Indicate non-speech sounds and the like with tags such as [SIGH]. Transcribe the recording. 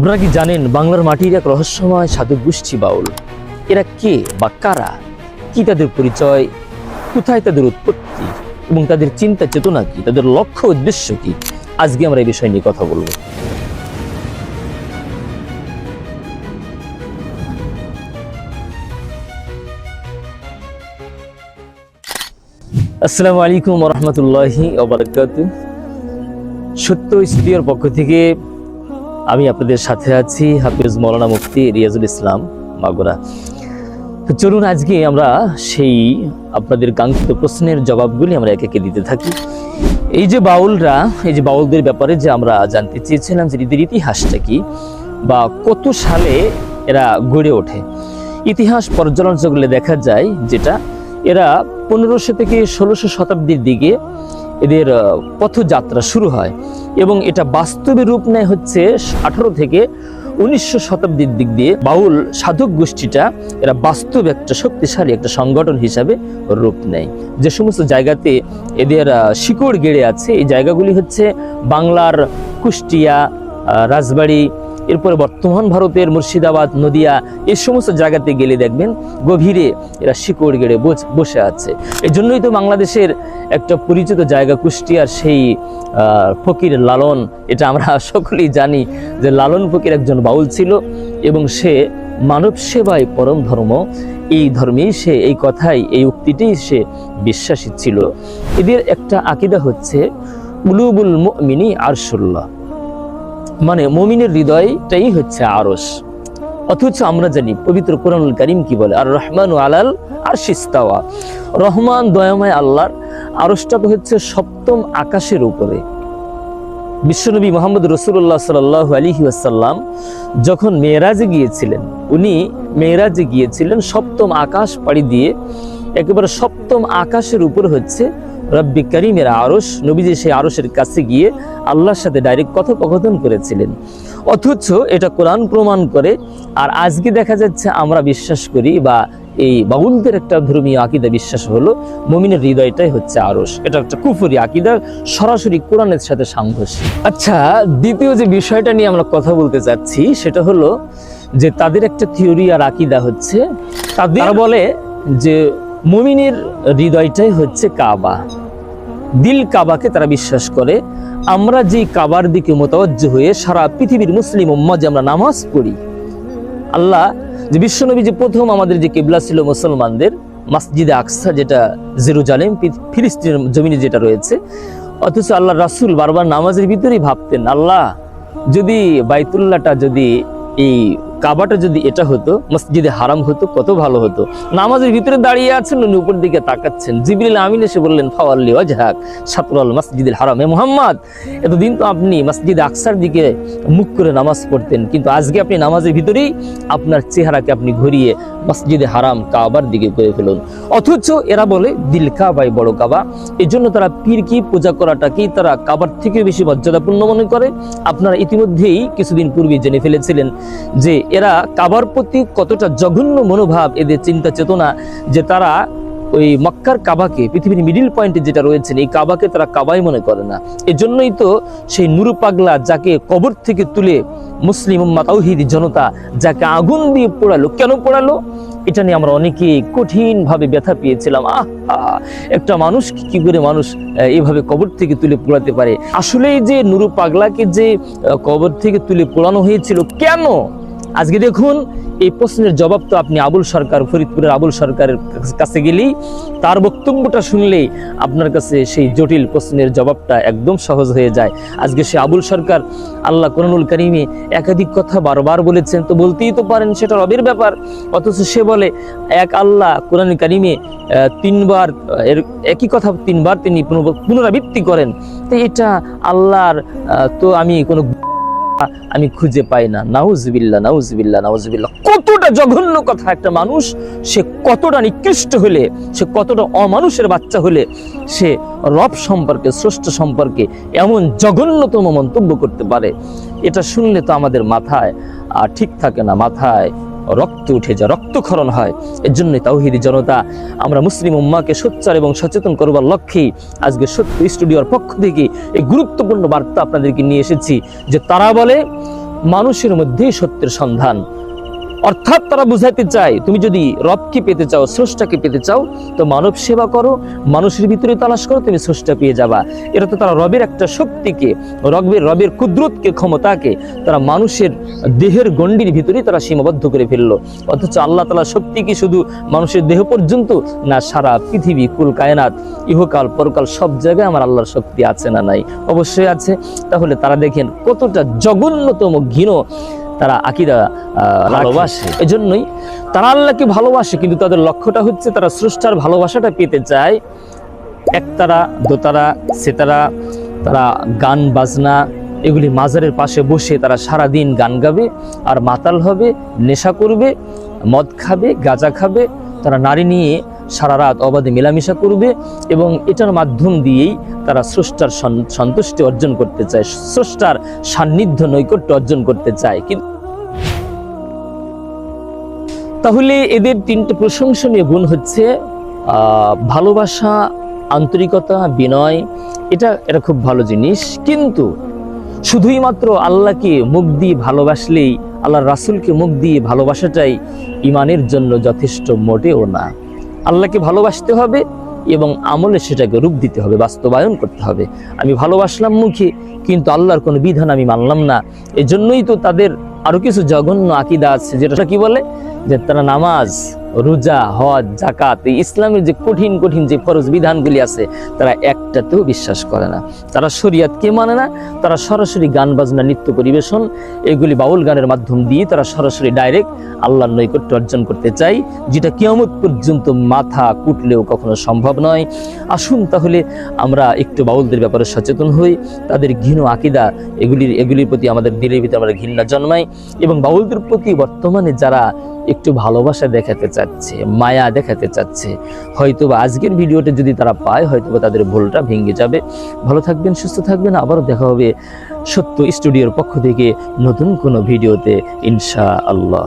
আপনারা কি জানেন বাংলার মাটির এক রহস্যময় সাধু গোষ্ঠী বাউল? এরা কে বা কারা? কি তাদের পরিচয়? কোথায় তাদের উৎপত্তি? এবং তাদের চিন্তা চেতনা কি? তাদের লক্ষ্য উদ্দেশ্য কি? আজকে আমরা এই বিষয় নিয়ে কথা বলব। আসসালামু আলাইকুম রহমতুল্লাহি সত্য স্টুডিওর পক্ষ থেকে আমি আপনাদের সাথে আছি হাফিজ মৌলানা মুফতি রিয়াজুল ইসলাম মাগুরা। তো চলুন আজকে আমরা সেই আপনাদের কাঙ্ক্ষিত প্রশ্নের জবাবগুলি আমরা একে একে দিতে থাকি। এই যে বাউলরা, এই যে বাউলদের ব্যাপারে যে আমরা জানতে চেয়েছিলাম যে এদের ইতিহাসটা কি বা কত সালে এরা গড়ে ওঠে। ইতিহাস পর্যালোচনা করলে দেখা যায় যেটা এরা পনেরোশো থেকে ষোলোশো শতাব্দীর দিকে এদের পথযাত্রা শুরু হয় এবং এটা বাস্তবে রূপ নেয় হচ্ছে আঠারো থেকে উনিশশো শতাব্দীর দিক দিয়ে বাউল সাধক গোষ্ঠীটা এরা বাস্তব একটা শক্তিশালী একটা সংগঠন হিসাবে রূপ নেয়। যে সমস্ত জায়গাতে এদের শিকড় গেড়ে আছে, এই জায়গাগুলি হচ্ছে বাংলার কুষ্টিয়া রাজবাড়ি এরপরে বর্তমান ভারতের মুর্শিদাবাদ, নদিয়া এই সমস্ত জায়গাতে গেলে দেখবেন গভীরে এরা শিকড় গেড়ে বসে আছে। এই জন্যই তো বাংলাদেশের একটা পরিচিত জায়গা কুষ্টিয়ার সেই ফকির লালন, এটা আমরা [LAUGHS] সকলেই জানি যে লালন ফকির একজন বাউল ছিল এবং সে মানব সেবায় পরম ধর্ম। এই ধর্মেই সে, এই কথাই, এই উক্তিতেই সে বিশ্বাসী ছিল। এদের একটা আকিদা হচ্ছে, উলুবুল মিনি আরশুল্লাহ। মানে মমিনের হৃদয়টাই হচ্ছে আরস অথচ আমরা জানি, পবিত্র কোরআনুল করিম কি বলে? আর রহমান আলাল আর শিস্তাওয়া রহমান দয়াময় আল্লাহর আরসটা তো হচ্ছে সপ্তম আকাশের উপরে। বিশ্বনবী মোহাম্মদ রসুল্লাহ সাল আলী আসাল্লাম যখন মেয়েরাজে গিয়েছিলেন, উনি মেয়েরাজে গিয়েছিলেন সপ্তম আকাশ পাড়ি দিয়ে, একেবারে সপ্তম আকাশের উপর হচ্ছে রব্বি করিমের আরস নবীজি সেই আরসের কাছে গিয়ে আল্লাহর সাথে ডাইরেক্ট কথোপকথন করেছিলেন। অথচ এটা কোরআন প্রমাণ করে আর আজকে দেখা যাচ্ছে আমরা বিশ্বাস করি বা এই বাউলদের একটা ধর্মীয় আকিদা বিশ্বাস হলো মমিনের হৃদয়টাই হচ্ছে আরস এটা একটা কুফুরি আকিদার সরাসরি কোরআনের সাথে সাংঘর্ষিক। আচ্ছা দ্বিতীয় যে বিষয়টা নিয়ে আমরা কথা বলতে চাচ্ছি সেটা হলো যে তাদের একটা থিওরি আর আকিদা হচ্ছে তাদের তারা বলে যে মুমিনের হৃদয়টাই হচ্ছে কাবা। দিল কাবাকে তারা বিশ্বাস করে, আমরা যে কাবার দিকে মোতাবজ্জ হয়ে সারা পৃথিবীর মুসলিম উম্মা যে আমরা নামাজ পড়ি, আল্লাহ যে বিশ্বনবী যে প্রথম আমাদের যে কেবলা ছিল মুসলমানদের, মসজিদে আকসা যেটা জেরুজালেম ফিলিস্তিনের জমিনে যেটা রয়েছে, অথচ আল্লাহ রাসূল বারবার নামাজের ভিতরেই ভাবতেন, আল্লাহ যদি বাইতুল্লাহটা যদি এই কাবাটা যদি এটা হতো, মসজিদে হারাম হতো, কত ভালো হতো। নামাজের ভিতরে দাঁড়িয়ে আছেন, উনি উপর দিকে তাকাচ্ছেন। জিবরিল আমিন এসে বললেন, ফাওয়াল্লি ওয়াজহাক সাতরাল মসজিদুল হারাম। এ মোহাম্মদ, এতদিন তো আপনি মসজিদ আকসার দিকে মুখ করে নামাজ পড়তেন, কিন্তু আজকে আপনি নামাজের ভিতরেই আপনার চেহারাকে আপনি ঘুরিয়ে মসজিদে হারাম কাবার দিকে করে ফেলুন। অথচ এরা বলে, দিল কাবাই বড় কাবা। এই জন্য তারা পীর কি পূজা করাটাকেই তারা কাবার থেকে বেশি মর্যাদাপূর্ণ মনে করে। আপনারা ইতিমধ্যেই কিছুদিন পূর্বে জেনে ফেলেছিলেন যে এরা কাবার প্রতি কতটা জঘন্য মনোভাব এদের চিন্তা চেতনা যে তারা ওই মক্কার কাবাকে পৃথিবীর মিডিল পয়েন্টে যেটা রয়েছে এই কাবাকে তারা কাবাই মনে করে না। এজন্যই তো সেই নুরু পাগলা যাকে কবর থেকে তুলে মুসলিম উম্মা তাওহিদি জনতা যাকে আগুন দিয়ে পোড়ালো কেন পোড়ালো? এটা নিয়ে আমরা অনেকেই কঠিনভাবে ব্যথা পেয়েছিলাম। আহ একটা মানুষ কি- করে মানুষ আহ, এইভাবে কবর থেকে তুলে পোড়াতে পারে? আসলেই যে নুরু পাগলাকে যে কবর থেকে তুলে পোড়ানো হয়েছিল কেন? আজকে দেখুন, এই প্রশ্নের জবাব তো আপনি আবুল সরকার, ফরিদপুরের আবুল সরকারের কাছে গেলেই তার বক্তব্যটা শুনলেই আপনার কাছে সেই জটিল প্রশ্নের জবাবটা একদম সহজ হয়ে যায়। আজকে সে আবুল সরকার আল্লাহ কোরআনুল করিমে একাধিক কথা বারবার বলেছেন, তো বলতেই তো পারেন সেটা রবের ব্যাপার। অথচ সে বলে, এক আল্লাহ কোরআন কারিমে তিনবার, এর একই কথা তিনবার তিনি পুনরাবৃত্তি করেন। তো এটা আল্লাহর তো আমি কোনো আমি খুঁজে পাই না। নাউজবিল্লা নাউজবিল্লা নাউজবিল্লা কতটা জঘন্য কথা একটা মানুষ, সে কতটা নিকৃষ্ট হলে, সে কতটা অমানুষের বাচ্চা হলে, সে রব সম্পর্কে, স্রষ্ট সম্পর্কে এমন জঘন্যতম মন্তব্য করতে পারে। এটা শুনলে তো আমাদের মাথায় ঠিক থাকে না মাথায়। রক্ত উঠে যায় রক্তক্ষরণ হয়। এর জন্য তাওহিদি জনতা, আমরা মুসলিম উম্মাকে সোচ্চার এবং সচেতন করবার লক্ষ্যেই আজকে সত্য স্টুডিওর পক্ষ থেকে এই গুরুত্বপূর্ণ বার্তা আপনাদেরকে নিয়ে এসেছি, যে তারা বলে, মানুষের মধ্যেই সত্যের সন্ধান। অর্থাৎ তারা বুঝাইতে চায়, তুমি যদি রবকে পেতে চাও, স্রষ্টাকে পেতে চাও, তো মানব সেবা করো, মানুষের ভিতরে তালাশ করো, তুমি স্রষ্টা পেয়ে যাবা। এটা তো তারা রবের একটা শক্তিকে রবের রবের কুদরতকে, ক্ষমতাকে, তারা মানুষের দেহের গণ্ডির ভিতরে তারা সীমাবদ্ধ করে ফেলল। অথচ আল্লাহ তালা শক্তি কি শুধু মানুষের দেহ পর্যন্ত, না সারা পৃথিবী, কুল, কায়নাত, ইহকাল, পরকাল, সব জায়গায় আমার আল্লাহর শক্তি আছে না নাই? অবশ্যই আছে। তাহলে তারা দেখেন কতটা জঘন্যতম ঘৃণ তারা আকিদা ভালোবাসে। এজন্যই তারা আল্লাহকে ভালোবাসে কিন্তু তাদের লক্ষ্যটা হচ্ছে তারা স্রষ্টার ভালোবাসাটা পেতে চায়। একতারা দোতারা সেতারা তারা গান বাজনা এগুলি মাজারের পাশে বসে তারা সারা দিন গান গাবে আর মাতাল হবে নেশা করবে মদ খাবে গাঁজা খাবে তারা নারী নিয়ে সারা রাত অবাধে মেলামেশা করবে এবং এটার মাধ্যম দিয়েই তারা স্রষ্টার সন্তুষ্টি অর্জন করতে চায় স্রষ্টার সান্নিধ্য নৈকট্য অর্জন করতে চায়। কিন্তু তাহলে এদের তিনটে প্রশংসনীয় গুণ হচ্ছে ভালোবাসা, আন্তরিকতা, বিনয়। এটা এটা খুব ভালো জিনিস। কিন্তু শুধুই মাত্র আল্লাহকে মুখ দিয়ে ভালোবাসলেই, আল্লাহর রাসূলকে মুখ দিয়ে ভালোবাসাটাই ইমানের জন্য যথেষ্ট মোটেও না। আল্লাহকে ভালোবাসতে হবে এবং আমলে সেটাকে রূপ দিতে হবে, বাস্তবায়ন করতে হবে। আমি ভালোবাসলাম মুখে, কিন্তু আল্লাহর কোনো বিধান আমি মানলাম না। এজন্যই তো তাদের আরও কিছু জঘন্য আকিদা আছে, যেটা কি বলে? যে তারা নামাজ, রোজা, হজ জাকাত ইসলামের যে কঠিন কঠিন যে ফরজ বিধানগুলি আছে, তারা একটাতেও বিশ্বাস করে না। তারা শরিয়াতকে মানে না, তারা সরাসরি গান বাজনা, নৃত্য পরিবেশন, এগুলি বাউল গানের মাধ্যম দিয়ে তারা সরাসরি ডাইরেক্ট আল্লাহর নৈকট্য অর্জন করতে চাই যেটা কিয়ামত পর্যন্ত মাথা কুটলেও কখনো সম্ভব নয়। আসুন তাহলে আমরা একটু বাউলদের ব্যাপারে সচেতন হই, তাদের ঘৃণ আকিদা এগুলির এগুলির প্রতি আমাদের দিলের ভিতরে আমরা ঘৃণা জন্মাই এবং বাউলদের প্রতি বর্তমানে যারা একটু ভালোবাসা দেখাতে চাচ্ছে, মায়া দেখাতে চাচ্ছে হয়তো বা আজকের ভিডিওটা যদি তারা পায় হয়তো বা তাদের ভুলটা ভেঙে যাবে। ভালো থাকবেন, সুস্থ থাকবেন। আবারও দেখা হবে সত্য স্টুডিওর পক্ষ থেকে নতুন কোনো ভিডিওতে ইনশা আল্লাহ